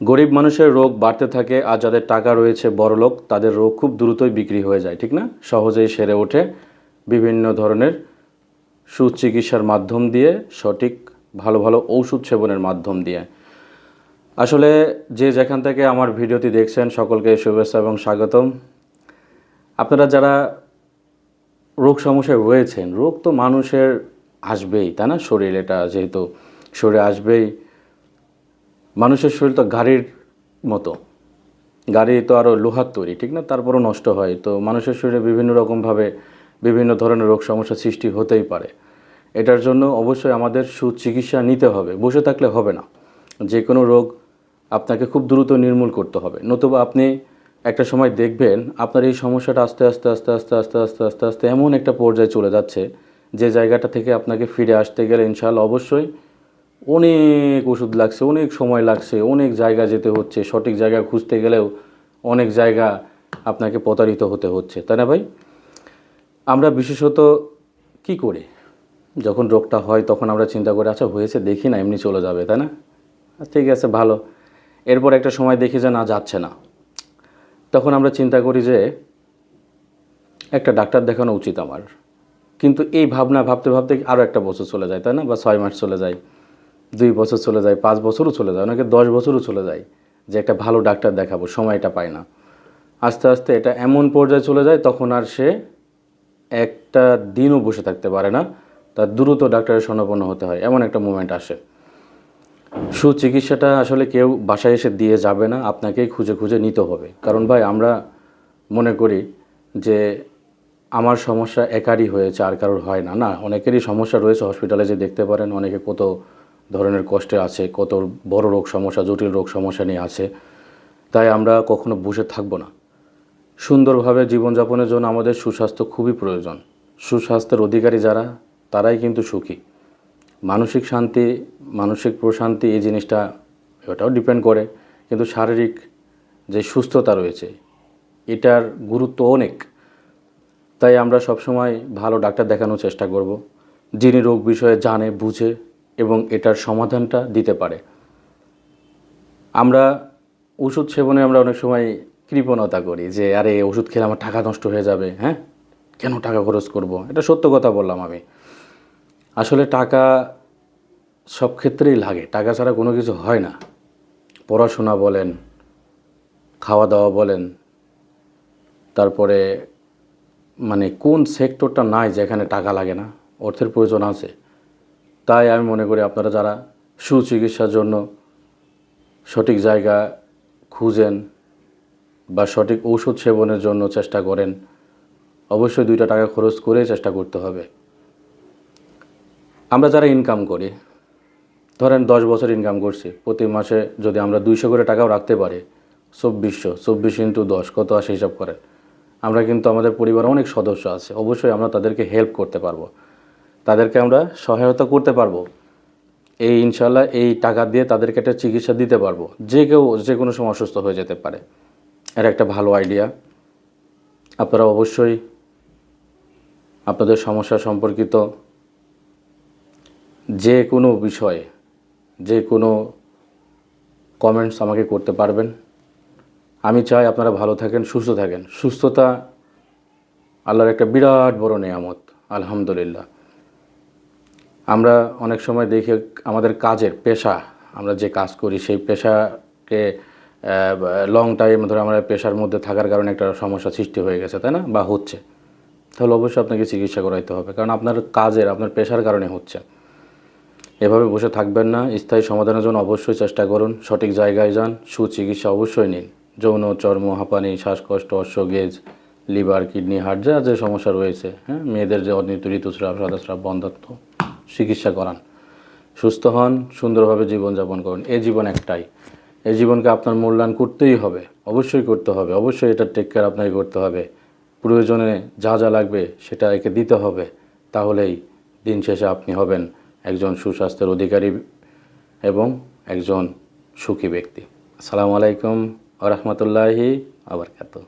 গরিব মানুষের রোগ বাড়তে থাকে আর যাদের টাকা রয়েছে বড়লোক তাদের রোগ খুব দ্রুতই বিক্রি হয়ে যায়, ঠিক না? সহজেই সেরে ওঠে বিভিন্ন ধরনের সুচিকিৎসার মাধ্যম দিয়ে, সঠিক ভালো ভালো ঔষধ সেবনের মাধ্যম দিয়ে। আসলে যে যেখান থেকে আমার ভিডিওটি দেখছেন, সকলকে শুভেচ্ছা এবং স্বাগতম। আপনারা যারা রোগ সমস্যায় রয়েছেন, রোগ তো মানুষের আসবেই, তাই না? শরীর এটা যেহেতু শরীরে আসবেই। মানুষের শরীর তো গাড়ির মতো। গাড়ি তো আরও লোহার তৈরি, ঠিক না? তারপরও নষ্ট হয়। তো মানুষের শরীরে বিভিন্ন রকমভাবে বিভিন্ন ধরনের রোগ সমস্যা সৃষ্টি হতেই পারে। এটার জন্য অবশ্যই আমাদের সুচিকিৎসা নিতে হবে। বসে থাকলে হবে না। যে কোনো রোগ আপনাকে খুব দ্রুত নির্মূল করতে হবে। নতুবা আপনি একটা সময় দেখবেন আপনার এই সমস্যাটা আস্তে আস্তে আস্তে আস্তে আস্তে আস্তে আস্তে আস্তে এমন একটা পর্যায়ে চলে যাচ্ছে, যে জায়গাটা থেকে আপনাকে ফিরে আসতে গেলে ইনশাআল্লাহ অবশ্যই অনেক ওষুধ লাগছে, অনেক সময় লাগছে, অনেক জায়গা যেতে হচ্ছে, সঠিক জায়গা খুঁজতে গেলেও অনেক জায়গা আপনাকে প্রতারিত হতে হচ্ছে, তাই না ভাই? আমরা বিশেষত কি করি? যখন রোগটা হয় তখন আমরা চিন্তা করি আচ্ছা হয়েছে, দেখি না, এমনি চলে যাবে তাই না? ঠিক আছে, ভালো। এরপর একটা সময় দেখি যে না, যাচ্ছে না। তখন আমরা চিন্তা করি যে একটা ডাক্তার দেখানো উচিত আমার। কিন্তু এই ভাবনা ভাবতে ভাবতে আরও একটা বছর চলে যায়, তাই না? বা ছয় মাস চলে যায়। দুই বছর চলে যায়, পাঁচ বছরও চলে যায়, অনেকে দশ বছরও চলে যায় যে একটা ভালো ডাক্তার দেখাবো, সময়টা পায় না। আস্তে আস্তে এটা এমন পর্যায়ে চলে যায় তখন আর সে একটা দিনও বসে থাকতে পারে না, তার দ্রুত ডাক্তারের স্বর্ণপন্ন হতে হয়, এমন একটা মুমেন্ট আসে। সুচিকিৎসাটা আসলে কেউ বাসায় এসে দিয়ে যাবে না, আপনাকেই খুঁজে খুঁজে নিতে হবে। কারণ ভাই, আমরা মনে করি যে আমার সমস্যা একারই হয়েছে, আর কারোর হয় না। না, অনেকেরই সমস্যা রয়েছে হসপিটালে যে দেখতে পারেন, অনেকে কত ধরনের কষ্টে আছে, কত বড় রোগ সমস্যা, জটিল রোগ সমস্যা নিয়ে আছে। তাই আমরা কখনো বসে থাকব না। সুন্দরভাবে জীবনযাপনের জন্য আমাদের সুস্বাস্থ্য খুবই প্রয়োজন। সুস্বাস্থ্যের অধিকারী যারা, তারাই কিন্তু সুখী। মানসিক শান্তি, মানসিক প্রশান্তি এই জিনিসটা ওটাও ডিপেন্ড করে। কিন্তু শারীরিক যে সুস্থতা রয়েছে, এটার গুরুত্ব অনেক। তাই আমরা সবসময় ভালো ডাক্তার দেখানোর চেষ্টা করব। যিনি রোগ বিষয়ে জানে, বুঝে এবং এটার সমাধানটা দিতে পারে। আমরা ওষুধ সেবনে আমরা অনেক সময় কৃপণতা করি যে, আরে, ওষুধ খেলে আমার টাকা নষ্ট হয়ে যাবে হ্যাঁ? কেন টাকা খরচ করব? এটা সত্য কথা বললাম আমি। আসলে টাকা সব ক্ষেত্রেই লাগে, টাকা ছাড়া কোনো কিছু হয় না। পড়াশোনা বলেন খাওয়া দাওয়া বলেন, তারপরে মানে কোন সেক্টরটা নাই যেখানে টাকা লাগে না, অর্থের প্রয়োজন আছে। তাই আমি মনে করি আপনারা যারা সুচিকিৎসার জন্য সঠিক জায়গা খুঁজেন বা সঠিক ঔষধ সেবনের জন্য চেষ্টা করেন, অবশ্যই দুইটা টাকা খরচ করে চেষ্টা করতে হবে। আমরা যারা ইনকাম করি, ধরেন দশ বছর ইনকাম করছি, প্রতি মাসে যদি আমরা দুইশো করে টাকাও রাখতে পারি, চব্বিশশো, চব্বিশ ইন্টু দশ, কত আসে হিসাব করেন? আমরা কিন্তু আমাদের পরিবারে অনেক সদস্য আছে, অবশ্যই আমরা তাদেরকে হেল্প করতে পারব। তাদেরকে আমরা সহায়তা করতে পারব। এই ইনশাল্লাহ এই টাকা দিয়ে তাদেরকে একটা চিকিৎসা দিতে পারব। যে কেউ, যে কোনো সময় অসুস্থ হয়ে যেতে পারে। এর একটা ভালো আইডিয়া। আপনারা অবশ্যই আপনাদের সমস্যা সম্পর্কিত যে কোনো বিষয়ে, যে কোনো কমেন্টস আমাকে করতে পারবেন। আমি চাই আপনারা ভালো থাকেন, সুস্থ থাকেন। সুস্থতা আল্লাহর একটা বিরাট বড় নেয়ামত। আলহামদুলিল্লাহ। আমরা অনেক সময় দেখি আমাদের কাজের পেশা, আমরা যে কাজ করি সেই পেশাকে লং টাইম ধরে আমরা পেশার মধ্যে থাকার কারণে একটা সমস্যা সৃষ্টি হয়ে গেছে, তাই না? বা হচ্ছে। তাহলে অবশ্যই আপনাকে চিকিৎসা করাইতে হবে। কারণ আপনার কাজের, আপনার পেশার কারণে হচ্ছে। এভাবে বসে থাকবেন না, স্থায়ী সমাধানের জন্য অবশ্যই চেষ্টা করুন, সঠিক জায়গায় যান, সুচিকিৎসা অবশ্যই নিন। যৌন, চর্ম, হাঁপানি, শ্বাসকষ্ট, অশ্বগেজ, লিভার, কিডনি, হার্ট, যা যে সমস্যা রয়েছে হ্যাঁ? মেয়েদের যে অনিত ঋতুস্রাব, সাদাস্রাব বন্ধাত্ম চিকিৎসা করান। সুস্থ হন, সুন্দরভাবে জীবনযাপন করুন। এই জীবন একটাই। এই জীবনকে আপনার মূল্যায়ন করতেই হবে। অবশ্যই করতে হবে। অবশ্যই এটা টেক কেয়ার আপনাকে করতে হবে। প্রয়োজনে যা যা লাগবে সেটা একে দিতে হবে। তাহলেই দিন শেষে আপনি হবেন একজন সুস্বাস্থ্যের অধিকারী এবং একজন সুখী ব্যক্তি। আসসালামু আলাইকুম আ রহমতুল্লাহি আবরকাত